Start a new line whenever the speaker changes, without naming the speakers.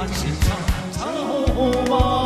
다시 찾아오마